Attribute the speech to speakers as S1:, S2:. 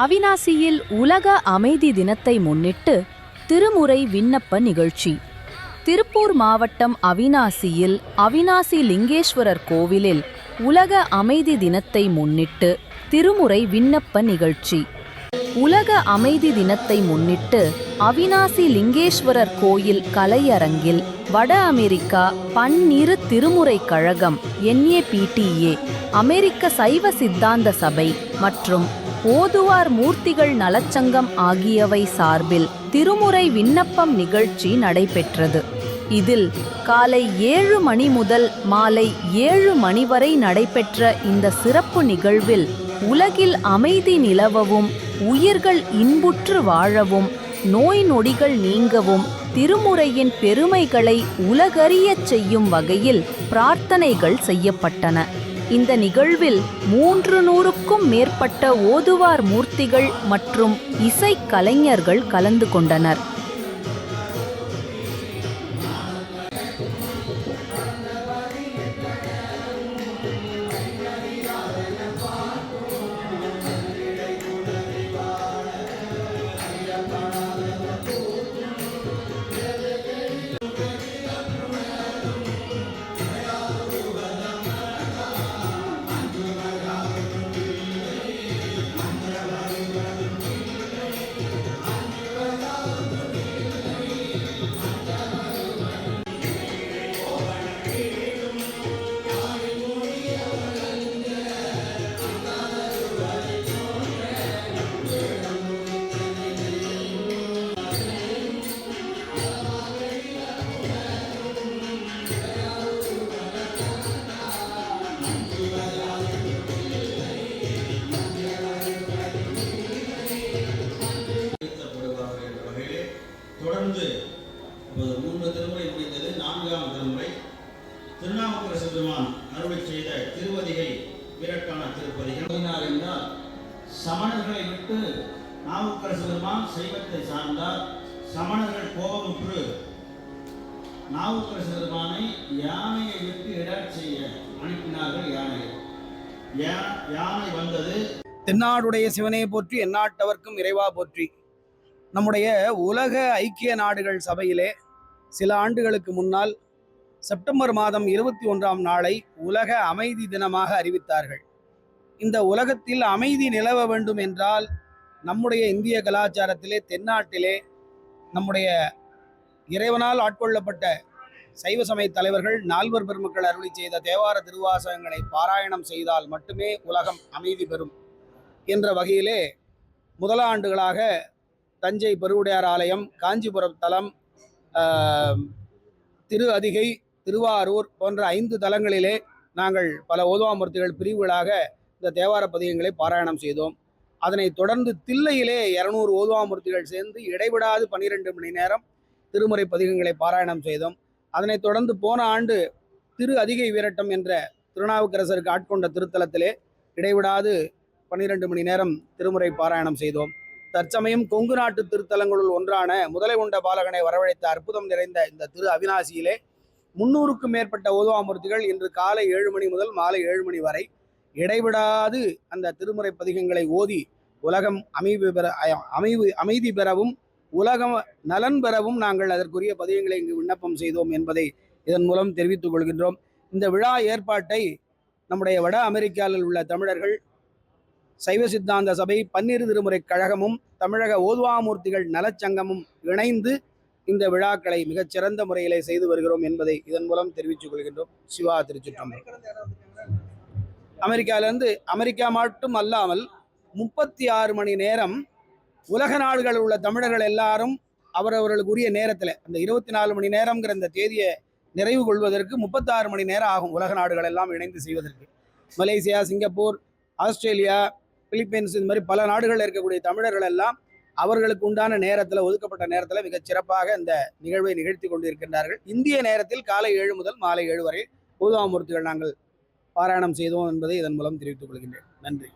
S1: அவினாசியில் உலக அமைதி தினத்தை முன்னிட்டு திருமுறை விண்ணப்ப நிகழ்ச்சி. திருப்பூர் மாவட்டம் அவினாசியில் அவினாசி லிங்கேஸ்வரர் கோவிலில் உலக அமைதி தினத்தை முன்னிட்டு திருமுறை விண்ணப்ப நிகழ்ச்சி. உலக அமைதி தினத்தை முன்னிட்டு அவினாசி லிங்கேஸ்வரர் கோயில் கலையரங்கில் வட அமெரிக்கா பன்னிரு திருமுறை கழகம் என்ஏபிடிஏ அமெரிக்க சைவ சித்தாந்த சபை மற்றும் ஓதுவார் மூர்த்திகள் நலச்சங்கம் ஆகியவை சார்பில் திருமுறை விண்ணப்பம் நிகழ்ச்சி நடைபெற்றது. இதில் காலை ஏழு மணி முதல் மாலை ஏழு மணி வரை நடைபெற்ற இந்த சிறப்பு நிகழ்வில் உலகில் அமைதி நிலவவும் உயிர்கள் இன்புற்று வாழவும் நோய் நொடிகள் நீங்கவும் திருமுறையின் பெருமைகளை உலகறியச் செய்யும் வகையில் பிரார்த்தனைகள் செய்யப்பட்டன. இந்த நிகழ்வில் மூன்று நூறுக்கும் மேற்பட்ட ஓதுவார் மூர்த்திகள் மற்றும் இசைக்கலைஞர்கள் கலந்து கொண்டனர்.
S2: தொடர்ந்து இப்போது மூன்று திருமுறை முடிந்தது நான்காம் திருமுறை. திருநாவுக்கரசு பெருமான் அருளை செய்த திருவதிகை விரட்டான திருப்பதிகள். என்றால் சமணர்களை விட்டு நாவுக்கரசு பெருமான் சைவத்தை சார்ந்தார். சமணர்கள் கோபமுற்று நாவுக்கரசு பெருமானை யானையை விட்டு இடர் செய்ய அனுப்பினார்கள் யானையை யானை வந்தது.
S3: தென்னாடுடைய சிவனை போற்றி எந்நாட்டவர்க்கும் இறைவா போற்றி. நம்முடைய உலக ஐக்கிய நாடுகள் சபையிலே சில ஆண்டுகளுக்கு முன்னால் செப்டம்பர் மாதம் இருபத்தி ஒன்றாம் நாளை உலக அமைதி தினமாக அறிவித்தார்கள். இந்த உலகத்தில் அமைதி நிலவ வேண்டும் என்றால் நம்முடைய இந்திய கலாச்சாரத்திலே தென்னாட்டிலே நம்முடைய இறைவனால் ஆட்கொள்ளப்பட்ட சைவ சமய தலைவர்கள் நால்வர் பெருமக்கள் அருளி செய்த தேவார திருவாசகங்களை பாராயணம் செய்தால் மட்டுமே உலகம் அமைதி பெறும் என்ற வகையிலே முதலாண்டுகளாக தஞ்சை பெருவுடையார் ஆலயம் காஞ்சிபுரம் தலம் திரு அதிகை திருவாரூர் போன்ற ஐந்து தலங்களிலே நாங்கள் பல ஓதுவாமூர்த்திகள் பிரிவுகளாக இந்த தேவார பதிகங்களை பாராயணம் செய்தோம். அதனைத் தொடர்ந்து தில்லையிலே இரநூறு ஓதுவாமூர்த்திகள் சேர்ந்து இடைவிடாது பன்னிரெண்டு மணி நேரம் திருமுறை பதிகங்களை பாராயணம் செய்தோம். அதனைத் தொடர்ந்து போன ஆண்டு திரு அதிகை வீரட்டம் என்ற திருநாவுக்கரசருக்கு ஆட்கொண்ட திருத்தலத்திலே இடைவிடாது பன்னிரண்டு மணி நேரம் திருமுறை பாராயணம் செய்தோம். தற்சமயம் கொங்கு நாட்டு திருத்தலங்களுள் ஒன்றான முதலை உண்ட பாலகனை வரவழைத்த அற்புதம் நிறைந்த இந்த திரு அவினாசியிலே முன்னூறுக்கும் மேற்பட்ட ஓதுவாமூர்த்திகள் இன்று காலை ஏழு மணி முதல் மாலை ஏழு மணி வரை இடைவிடாது அந்த திருமுறை பதிகங்களை ஓதி உலகம் அமைவு பெற அமைவு அமைதி பெறவும் உலகம் நலன் பெறவும் நாங்கள் அதற்குரிய பதிகங்களை இங்கு விண்ணப்பம் செய்தோம் என்பதை இதன் மூலம் தெரிவித்துக் கொள்கின்றோம். இந்த விழா ஏற்பாட்டை நம்முடைய வட அமெரிக்காவில் உள்ள தமிழர்கள் சைவ சித்தாந்த சபை பன்னிரு திருமுறை கழகமும் தமிழக ஓதுவாமூர்த்திகள் நலச்சங்கமும் இணைந்து இந்த விழாக்களை மிகச் சிறந்த முறையிலே செய்து வருகிறோம் என்பதை இதன் மூலம் தெரிவித்துக் கொள்கின்றோம். சிவா திருச்சிற்றம்பலம். அமெரிக்காவிலிருந்து அமெரிக்கா மட்டும் அல்லாமல் முப்பத்தி ஆறு மணி நேரம் உலக நாடுகளில் உள்ள தமிழர்கள் எல்லாரும் அவரவர்களுக்குரிய நேரத்தில் அந்த இருபத்தி நாலு மணி நேரம்ங்கிற இந்த தேதியை நிறைவு கொள்வதற்கு முப்பத்தாறு மணி நேரம் ஆகும் உலக நாடுகள் எல்லாம் இணைந்து செய்வதற்கு. மலேசியா சிங்கப்பூர் ஆஸ்திரேலியா பிலிப்பைன்ஸ் இந்த மாதிரி பல நாடுகளில் இருக்கக்கூடிய தமிழர்கள் எல்லாம் அவர்களுக்கு உண்டான நேரத்தில் ஒதுக்கப்பட்ட நேரத்தில் மிகச் சிறப்பாக இந்த நிகழ்வை நிகழ்த்தி கொண்டிருக்கின்றார்கள். இந்திய நேரத்தில் காலை ஏழு முதல் மாலை ஏழு வரை பூதாமூர்த்திகள் நாங்கள் பாராயணம் செய்தோம் என்பதை இதன் மூலம் தெரிவித்துக் கொள்கின்றேன். நன்றி.